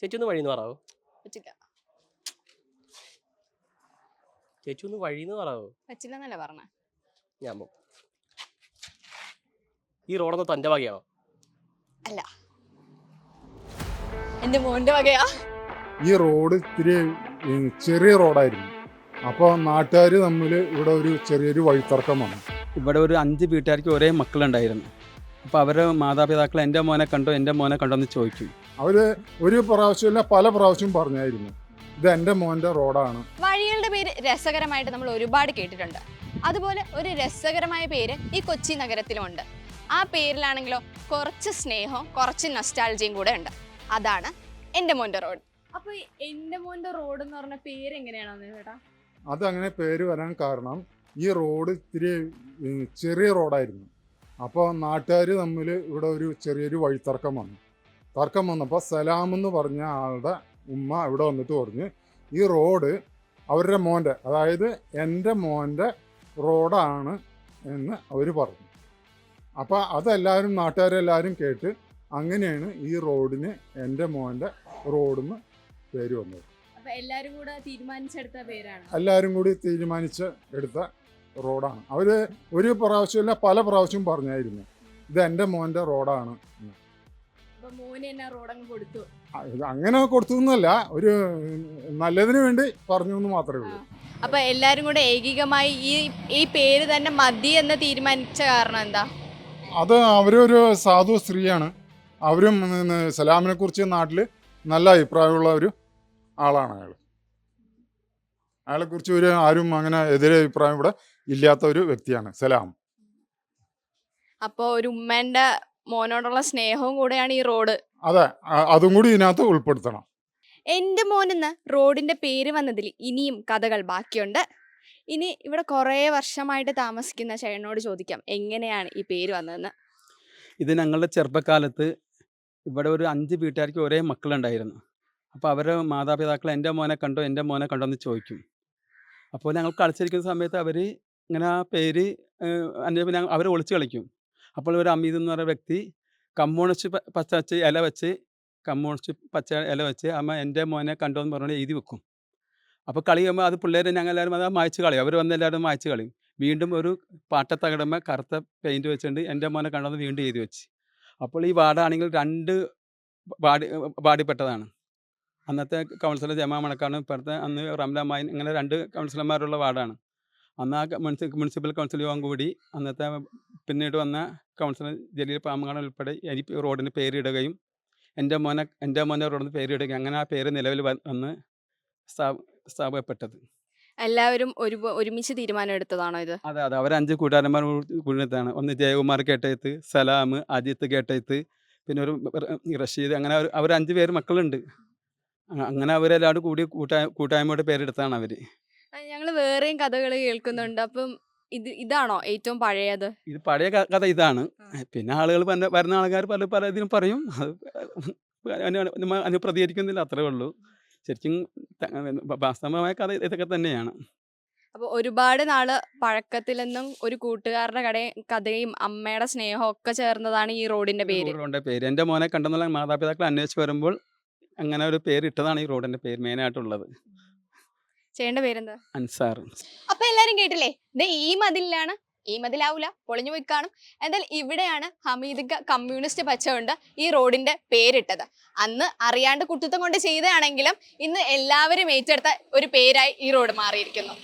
ചേച്ചി ഒന്ന് വഴിന്ന് പറയാവോ പറ്റില്ല. ചേച്ചി ഒന്ന് വഴിന്ന് പറയാവോ പറ്റില്ല എന്നല്ല പറഞ്ഞ. ഞാൻ ഈ റോഡൊന്ന് തന്റെ വകയാണോ അല്ല. എന്റെ മോന്റെ വകയാ. ഈ റോഡ് ഇത്തിരി ഉം, ചെറിയ റോഡായിരുന്നു. അപ്പോൾ നാട്ടുകാർ തമ്മിൽ ഇവിടെ ഒരു ചെറിയൊരു വഴിത്തർക്കം വന്നു. ഇവിടെ ഒരു അഞ്ച് വീട്ടുകാർക്ക് ഒരേ മക്കളുണ്ടായിരുന്നു. അപ്പോൾ അവരുടെ മാതാപിതാക്കൾ എന്റെ മോനെ കണ്ടോ എന്റെ മോനെ കണ്ടോ എന്ന് ചോദിക്കും. അവർ ഒരു പ്രാവശ്യമല്ല പല പ്രാവശ്യം പറഞ്ഞായിരുന്നു. ഇത് എന്റെ മോന്റെ റോഡാണ്. വഴികളുടെ പേര് രസകരമായിട്ട് നമ്മൾ ഒരുപാട് കേട്ടിട്ടുണ്ട്. അതുപോലെ ഒരു രസകരമായ പേര് ഈ കൊച്ചി നഗരത്തിലുമുണ്ട്. ആ പേരിലാണെങ്കിലോ കുറച്ച് സ്നേഹവും കുറച്ച് നസ്റ്റാൾജിയും കൂടെ ഉണ്ട്. അതാണ് എന്റെ മോന്റെ റോഡ്. അപ്പൊ എന്റെ മോന്റെ റോഡ് എന്ന് പറഞ്ഞ പേര് എങ്ങനെയാണെന്ന് ചേട്ടാ? അതങ്ങനെ പേര് വരാൻ കാരണം ഈ റോഡ് ഇത്തിരി ചെറിയ റോഡായിരുന്നു. അപ്പോൾ നാട്ടുകാർ തമ്മിൽ ഇവിടെ ഒരു ചെറിയൊരു വഴിത്തർക്കം വന്നു. തർക്കം വന്നപ്പോൾ സലാം എന്ന് പറഞ്ഞ ആളുടെ ഉമ്മ ഇവിടെ വന്നിട്ട് പറഞ്ഞ് ഈ റോഡ് അവരുടെ മോന്റെ അതായത് എന്റെ മോന്റെ റോഡാണ് എന്ന് അവർ പറഞ്ഞു. അപ്പോൾ അതെല്ലാവരും നാട്ടുകാരെല്ലാവരും കേട്ട് അങ്ങനെയാണ് ഈ റോഡിന് എന്റെ മോന്റെ റോഡെന്ന് പേര് വന്നത്. എല്ലാരും കൂടെ തീരുമാനിച്ചെടുത്ത പേരാണ്. എല്ലാവരും കൂടി തീരുമാനിച്ച് എടുത്ത റോഡാണ്. അവർ ഒരു പ്രാവശ്യമല്ല പല പ്രാവശ്യവും പറഞ്ഞായിരുന്നു ഇത് എന്റെ മോന്റെ റോഡാണ് എന്ന്. അപ്പൊ മോന് തന്നെ റോഡങ്ങ് കൊടുത്തു. ഇത് അങ്ങനെ കൊടുത്തു എന്നല്ല ഒരു നല്ലതിന് വേണ്ടി പറഞ്ഞു എന്ന് മാത്രമേ ഉള്ളൂ. അപ്പൊ എല്ലാരും കൂടെ ഏകീകമായി ഈ ഈ പേര് തന്നെ മതി എന്ന് തീരുമാനിച്ച കാരണം എന്താ? അത് അവരൊരു സാധു സ്ത്രീയാണ്. അവരും സലാമിനെ കുറിച്ച് നാട്ടിൽ നല്ല അഭിപ്രായമുള്ള ഒരു ആളാണ് അയാൾ അയാളെ. കുറിച്ച് ഒരു ആരും അങ്ങനെ എതിരെ അഭിപ്രായം ഇവിടെ ഇല്ലാത്ത ഒരു വ്യക്തിയാണ് സലാം. അപ്പോൾ ഒരു ഉമ്മേന്റെ മോനോടുള്ള സ്നേഹവും കൂടെയാണ് ഈ റോഡ്. അതെ അതും കൂടി ഇതിനകത്ത് ഉൾപ്പെടുത്തണം. എന്റെ മോനെന്ന് റോഡിന്റെ പേര് വന്നതിൽ ഇനിയും കഥകൾ ബാക്കിയുണ്ട്. ഇനി ഇവിടെ കുറേ വർഷമായിട്ട് താമസിക്കുന്ന ചേട്ടനോട് ചോദിക്കാം എങ്ങനെയാണ് ഈ പേര് വന്നതെന്ന്? ഇത് ഞങ്ങളുടെ ചെറുപ്പക്കാലത്ത് ഇവിടെ ഒരു അഞ്ച് വീട്ടുകാർക്ക് ഒരേ മക്കളുണ്ടായിരുന്നു. അപ്പോൾ അവരുടെ മാതാപിതാക്കൾ എന്റെ മോനെ കണ്ടോ എന്റെ മോനെ കണ്ടോ എന്ന് ചോദിക്കും. അപ്പോൾ ഞങ്ങൾ കളിച്ചിരിക്കുന്ന സമയത്ത് അവർ ഇങ്ങനെ ആ പേര് അന്വേഷണം അവർ ഒളിച്ച് കളിക്കും. അപ്പോൾ ഒരു അമീദ് എന്ന് പറയുന്ന വ്യക്തി കമ്മ്യൂണിസ്റ്റ് പച്ച വെച്ച് ഇല വെച്ച് കമ്മ്യൂണിസ്റ്റ് പച്ച ഇല വെച്ച് അമ്മ എന്റെ മോനെ കണ്ടോ എന്ന് പറഞ്ഞ് എഴുതി വെക്കും. അപ്പോൾ കളി അത് പിള്ളേർ ഞങ്ങൾ എല്ലാവരും അത് മായ്ച്ച് കളയും. അവർ വന്ന് എല്ലാവരും മായ്ച്ച് കളയും. വീണ്ടും ഒരു പാട്ടത്തകടമ കറുത്ത പെയിന്റ് വെച്ചുകൊണ്ട് എന്റെ മോനെ കണ്ടോന്ന് വീണ്ടും എഴുതി വെച്ച്. അപ്പോൾ ഈ വാർഡാണെങ്കിൽ രണ്ട് വാടി വാടിപ്പെട്ടതാണ് അന്നത്തെ കൗൺസിലർ ജമാ മണക്കാണ്. ഇപ്പോഴത്തെ അന്ന് റംലാ മായിൻ ഇങ്ങനെ രണ്ട് കൗൺസിലർമാരുള്ള വാർഡാണ്. അന്ന് ആ മുനിസി മുനിസിപ്പൽ കൗൺസിൽ യോഗം കൂടി അന്നത്തെ പിന്നീട് വന്ന കൗൺസിലർ ജലീൽ പാമ്പങ്ങാട് ഉൾപ്പെടെ ഈ റോഡിന് പേരിടുകയും എന്റെ മോനെ എന്റെ മോനെ റോഡിന് പേരിടുകയും അങ്ങനെ ആ പേര് നിലവിൽ വന്ന് സ്ഥാപിക്കപ്പെട്ടത്. എല്ലാവരും ഒരു ഒരുമിച്ച് തീരുമാനം എടുത്തതാണോ ഇത്? അതെ അതെ. അവർ അഞ്ച് കൂട്ടുകാരന്മാർ കൂടിയതാണ്. ഒന്ന് ജയകുമാർ കേട്ടയത്ത് സലാം അജിത്ത് കേട്ടയത്ത് പിന്നെ ഒരു റഷീദ് അങ്ങനെ അവർ അഞ്ച് പേര് മക്കളുണ്ട്. അങ്ങനെ അവരെല്ലാവരും കൂടി കൂട്ടായ കൂട്ടായ്മയുടെ പേരെടുത്താണ് അവർ ഞങ്ങൾ വേറെയും കഥകൾ കേൾക്കുന്നുണ്ട്. അപ്പം ഇത് ഇതാണോ ഏറ്റവും പഴയത്? ഇത് പഴയ ക- കഥ ഇതാണ്. പിന്നെ ആളുകൾ വരുന്ന ആൾക്കാർ പല പല ഇതിനും പറയും. അത് അതിന് നമ്മ അതിന് പ്രതികരിക്കുന്നില്ല അത്രേ ഉള്ളൂ. ശരിക്കും ത- വാസ്തവമായ കഥ ഇതൊക്കെ തന്നെയാണ്. അപ്പോൾ ഒരുപാട് നാൾ പഴക്കത്തിൽ നിന്നും ഒരു കൂട്ടുകാരുടെ കടയും കഥയും അമ്മയുടെ സ്നേഹവും ഒക്കെ ചേർന്നതാണ് ഈ റോഡിന്റെ പേര്. റോഡിന്റെ പേര്. എന്റെ മോനെ കണ്ടെന്നുള്ള മാതാപിതാക്കൾ അന്വേഷിച്ച് വരുമ്പോൾ അങ്ങനെ ഒരു പേര് ഇട്ടതാണ് ഈ റോഡിന്റെ പേര് മെയിനായിട്ടുള്ളത്. ചേട്ടന്റെ പേരെന്താ? അൻസാർ. അപ്പൊ എല്ലാരും കേട്ടില്ലേ? ദേ ഈ മതിലാണ് ഈ മതിലാവൂല പൊളിഞ്ഞു പോയി കാണും. എന്തായാലും ഇവിടെയാണ് ഹമീദിക്ക കമ്മ്യൂണിസ്റ്റ് പച്ച കൊണ്ട് ഈ റോഡിന്റെ പേരിട്ടത്. അന്ന് അറിയാണ്ട് കുട്ടിത്തം കൊണ്ട് ചെയ്തതാണെങ്കിലും ഇന്ന് എല്ലാവരും ഏറ്റെടുത്ത ഒരു പേരായി ഈ റോഡ് മാറിയിരിക്കുന്നു.